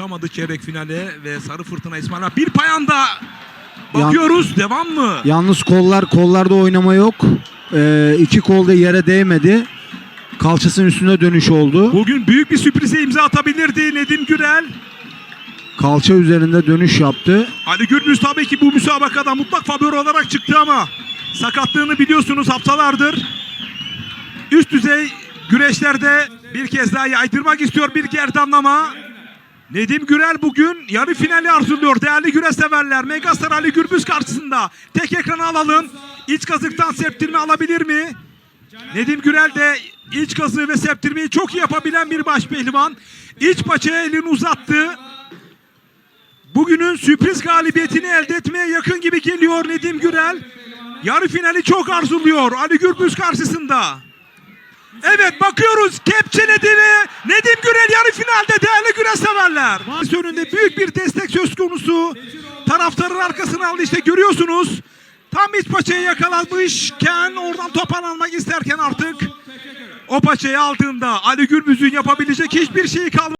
çıkamadı çeyrek finale ve Sarı Fırtına İsmail Ağa. Bir payanda bakıyoruz. Devam mı? Yalnız kollar kollarda oynama yok. Ee, iki kol da yere değmedi. Kalçasının üstüne dönüş oldu. Bugün büyük bir sürprize imza atabilirdi Nedim Gürel. Kalça üzerinde dönüş yaptı. Ali Gürbüz tabii ki bu müsabakada mutlak favori olarak çıktı ama sakatlığını biliyorsunuz haftalardır. Üst düzey güreşlerde bir kez daha yaydırmak istiyor bir gerdanlama. Nedim Gürel bugün yarı finali arzuluyor değerli güreş severler. Megastar Ali Gürbüz karşısında. Tek ekrana alalım. İç kazıktan septirme alabilir mi? Nedim Gürel de iç kazığı ve septirmeyi çok iyi yapabilen bir baş pehlivan. İç paçaya elini uzattı. Bugünün sürpriz galibiyetini elde etmeye yakın gibi geliyor Nedim Gürel. Yarı finali çok arzuluyor Ali Gürbüz karşısında. Evet bakıyoruz kepçeledi ve yarı finalde değerli güreş severler. Önünde büyük bir destek söz konusu. Taraftarın arkasına aldı işte görüyorsunuz. Tam iç paçayı yakalamışken oradan toparlanmak isterken artık o paçayı aldığında Ali Gürbüz'ün yapabilecek hiçbir şeyi kalmadı.